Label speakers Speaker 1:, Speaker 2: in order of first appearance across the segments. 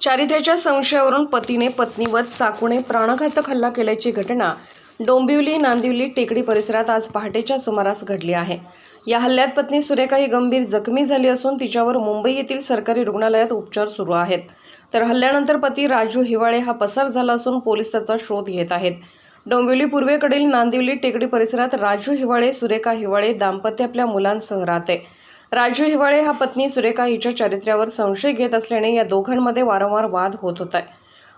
Speaker 1: चारित्र्याच्या संशयावरून पतीने पत्नीवर चाकूने प्राणघातक हल्ला केल्याची घटना डोंबिवली नांदिवली टेकडी परिसरात आज पहाटेच्या सुमारास घडली आहे. या हल्ल्यात पत्नी सुरेखा ही गंभीर जखमी झाली असून तिच्यावर मुंबई येथील सरकारी रुग्णालयात उपचार सुरू आहेत. तर हल्ल्यानंतर पती राजू हिवाळे हा पसार झाला असून पोलीस त्याचा शोध घेत आहेत. डोंबिवली पूर्वेकडील नांदिवली टेकडी परिसरात राजू हिवाळे सुरेखा हिवाळे दाम्पत्य आपल्या मुलांसह राहते. राजू हिवाळे हा पत्नी सुरेखा हिच्या चारित्र्यावर संशय घेत असल्याने या दोघांमध्ये वारंवार वाद होत होता.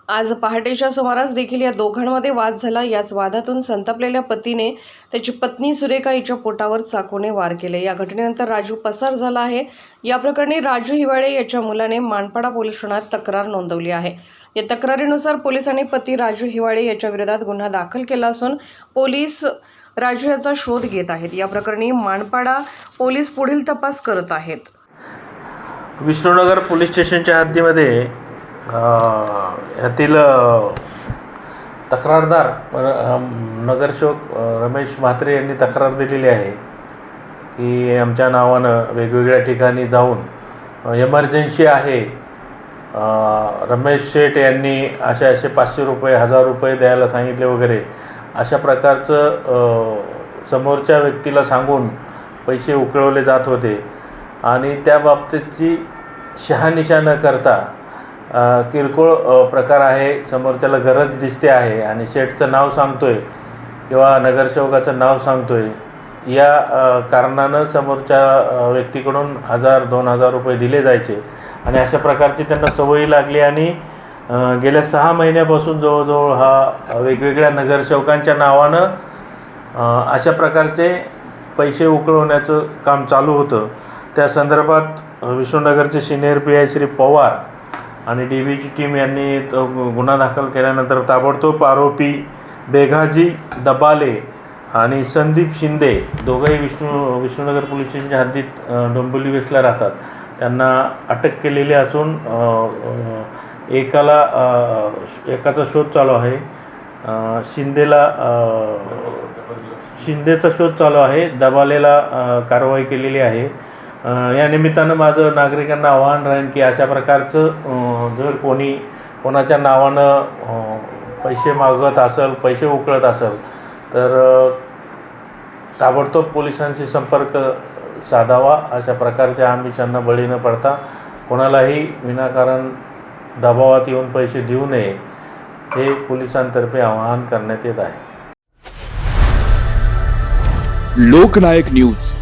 Speaker 1: आज पहाटेच्या सुमारास देखील या दोघांमध्ये वाद झाला. याच वादातून संतपलेल्या पतीने त्याची पत्नी सुरेखा हिच्या पोटावर चाकूने वार केले. या घटनेनंतर राजू पसार झाला आहे. या प्रकरणी राजू हिवाळे याच्या मुलाने मानपाडा पोलीस ठाण्यात तक्रार नोंदवली आहे. या तक्रारीनुसार पोलिसांनी पती राजू हिवाळे याच्या विरोधात गुन्हा दाखल केला असून पोलीस राजू याचा शोध घेत आहेत. या प्रकरणी मानपाडा पोलीस पुढील तपास करत आहेत.
Speaker 2: विष्णुनगर पोलीस स्टेशनच्या हद्दीमध्ये ह्यातील तक्रारदार नगरसेवक रमेश म्हात्रे यांनी तक्रार दिलेली आहे की आमच्या नावानं वेगवेगळ्या ठिकाणी जाऊन एमर्जन्सी आहे. रमेश शेठ यांनी असे असे पाचशे रुपये हजार रुपये द्यायला सांगितले वगैरे. अशा प्रकारचं समोरच्या व्यक्तीला सांगून पैसे उकळवले जात होते. आणि त्या बाबतीतची शहानिशा न करता किरकोळ प्रकार आहे समोरच्याला गरज दिसते आहे. आणि शेठचं नाव सांगतो आहे किंवा नगरसेवकाचं नाव सांगतो आहे या कारणानं समोरच्या व्यक्तीकडून हजार दोन हजार रुपये दिले जायचे. आणि अशा प्रकारची त्यांना सवयी लागली आणि गेल्या सहा महिन्यापासून जवळजवळ हा वेगवेगळ्या नगरसेवकांच्या नावानं अशा प्रकारचे पैसे उकळवण्याचं काम चालू होतं. त्या संदर्भात विष्णुनगरचे senior P I Shri Pawar आणि डी बीची टीम यांनी तो गुन्हा दाखल केल्यानंतर ताबडतोब आरोपी बेघाजी दबाले आणि संदीप शिंदे दोघंही विष्णू विष्णुनगर पोलीस स्टेशनच्या हद्दीत डोंबिवली वेस्टला राहतात. त्यांना अटक केलेली असून एकाला एकाचा शोध चालू आहे. शिंदेला शिंदेचा शोध चालू आहे. दबालेला कारवाई केलेली आहे. या निमित्तानं माझं नागरिकांना आव्हान राहील की अशा प्रकारचं जर कोणी कोणाच्या नावानं पैसे मागत असेल पैसे उकळत असेल तर ताबडतोब पोलिसांशी संपर्क साधावा. अशा प्रकारच्या आमिषांना बळी न पडता कोणालाही विनाकारण दबावात येऊन पैसे देऊ नये हे पोलिसांतर्फे आवाहन करण्यात येत आहे.
Speaker 3: लोकनायक न्यूज.